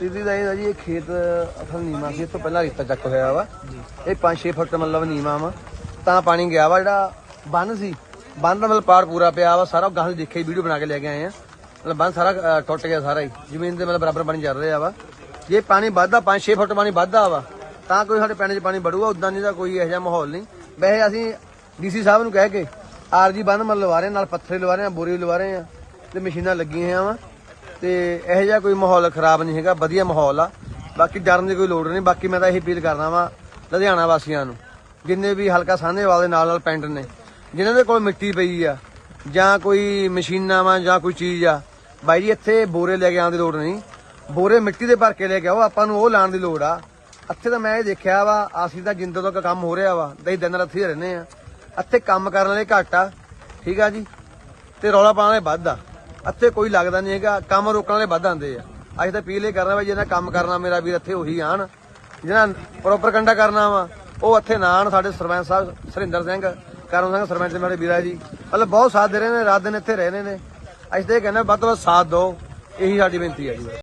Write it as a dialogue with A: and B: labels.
A: ਸਥਿਤੀ ਦਾ ਇਹ ਹੈ ਜੀ ਇਹ ਖੇਤ ਅਸਲ ਨੀਮਾ ਸੀ ਇਸ ਤੋਂ ਪਹਿਲਾਂ ਰੇਤਾ ਚੱਕ ਹੋਇਆ ਵਾ। ਇਹ 5-6 ਫੁੱਟ ਮਤਲਬ ਨੀਮਾ ਵਾ। ਤਾਂ ਪਾਣੀ ਗਿਆ ਵਾ ਜਿਹੜਾ ਬੰਨ ਸੀ। ਬੰਨ ਦਾ ਮਤਲਬ ਪਾੜ ਪੂਰਾ ਪਿਆ ਵਾ ਸਾਰਾ ਗਾਹ ਦੇਖਿਆ ਵੀਡੀਓ ਬਣਾ ਕੇ ਲੈ ਕੇ ਆਏ ਆ। ਮਤਲਬ ਬੰਨ ਸਾਰਾ ਟੁੱਟ ਗਿਆ ਸਾਰਾ ਹੀ। ਜ਼ਮੀਨ ਦੇ ਮਤਲਬ ਬਰਾਬਰ ਪਾਣੀ ਚੱਲ ਰਿਹਾ ਵਾ। ਜੇ ਪਾਣੀ ਵੱਧਦਾ 5-6 ਫੁੱਟ ਪਾਣੀ ਵੱਧਦਾ ਵਾ ਤਾਂ ਕੋਈ ਸਾਡੇ ਪਿੰਡ 'ਚ ਪਾਣੀ ਵੜੂਗਾ ਉਦਾਂ ਨਹੀਂ ਤਾਂ ਕੋਈ ਇਹੋ ਜਿਹਾ ਮਾਹੌਲ ਨਹੀਂ। ਵੈਸੇ ਅਸੀਂ ਡੀਸੀ ਸਾਹਿਬ ਨੂੰ ਕਹਿ ਕੇ ਆਰਜੀ ਬੰਨ ਮਤਲਬ ਲਵਾ ਰਹੇ ਨਾਲ ਪੱਥਰੇ ਲਵਾ ਰਹੇ ਆ ਬੋਰੀ ਲਵਾ ਰਹੇ ਆ ਤੇ ਮਸ਼ੀਨਾਂ ਲੱਗੀਆਂ ਹੋਈਆਂ ਵਾ। ਤੇ ਇਹੋ ਜਿਹਾ ਕੋਈ ਮਾਹੌਲ ਖਰਾਬ ਨਹੀਂ ਹੈਗਾ, ਵਧੀਆ ਮਾਹੌਲ ਆ। ਬਾਕੀ ਡਰਨ ਦੀ ਕੋਈ ਲੋੜ ਨਹੀਂ, ਬਾਕੀ ਮੈਂ ਤਾਂ ਇਹੀ ਅਪੀਲ ਕਰਦਾ ਵਾ ਲੁਧਿਆਣਾ ਵਾਸੀਆਂ ਨੂੰ, ਜਿੰਨੇ ਵੀ ਹਲਕਾ ਸਾਹਨੇਵਾਲ ਦੇ ਨਾਲ ਨਾਲ ਪਿੰਡ ਨੇ, ਜਿਨ੍ਹਾਂ ਦੇ ਕੋਲ ਮਿੱਟੀ ਪਈ ਆ, ਜਾਂ ਕੋਈ ਮਸ਼ੀਨਾਂ ਵਾ, ਜਾਂ ਕੋਈ ਚੀਜ਼ ਆ, ਬਾਈ ਜੀ ਇੱਥੇ ਬੋਰੇ ਲੈ ਕੇ ਆਉਣ ਦੀ ਲੋੜ ਨਹੀਂ। ਬੋਰੇ ਮਿੱਟੀ ਦੇ ਭਰ ਕੇ ਲੈ ਕੇ ਆਓ, ਆਪਾਂ ਨੂੰ ਉਹ ਲਾਉਣ ਦੀ ਲੋੜ ਆ। ਇੱਥੇ ਤਾਂ ਮੈਂ ਇਹ ਦੇਖਿਆ ਵਾ, ਅਸੀਂ ਤਾਂ ਜਿੰਦੋਂ ਤੱਕ ਕੰਮ ਹੋ ਰਿਹਾ ਵਾ ਤੇ ਦਿਨ ਰਾਤ ਹੀ ਰਹਿੰਦੇ ਆ। ਇੱਥੇ ਕੰਮ ਕਰਨ ਵਾਲੇ ਘੱਟ ਆ, ਠੀਕ ਆ ਜੀ, ਤੇ ਰੌਲਾ ਪਾਉਣ ਵਾਲੇ ਵੱਧ ਆ। ਇੱਥੇ ਕੋਈ ਲੱਗਦਾ ਨਹੀਂ ਹੈਗਾ, ਕੰਮ ਰੋਕਣ ਵਾਲੇ ਵੱਧ ਆਉਂਦੇ ਆ। ਅਸੀਂ ਤਾਂ ਅਪੀਲ ਇਹ ਕਰਨਾ ਵਾ ਜਿਹਨਾਂ ਕੰਮ ਕਰਨਾ, ਮੇਰਾ ਵੀਰ ਇੱਥੇ ਉਹੀ ਆਣ। ਜਿਹਨਾਂ ਪ੍ਰੋਪਰ ਕੰਡਾ ਕਰਨਾ ਵਾ, ਉਹ ਇੱਥੇ ਨਾ ਆਣ, ਸਾਡੇ ਸਰਪੰਚ ਸਾਹਿਬ, ਸਰਿੰਦਰ ਸਿੰਘ, ਕਰਮ ਸਿੰਘ ਸਰਪੰਚ ਮੇਰੇ ਵੀਰਾ ਜੀ। ਮਤਲਬ ਬਹੁਤ ਸਾਥ ਦੇ ਰਹੇ ਨੇ, ਰਾਤ ਦਿਨ ਇੱਥੇ ਰਹਿ ਰਹੇ ਨੇ। ਅਸੀਂ ਤਾਂ ਇਹ ਕਹਿੰਦੇ ਵੱਧ ਤੋਂ ਵੱਧ ਸਾਥ ਦਿਓ। ਇਹੀ ਸਾਡੀ ਬੇਨਤੀ ਹੈ ਜੀ।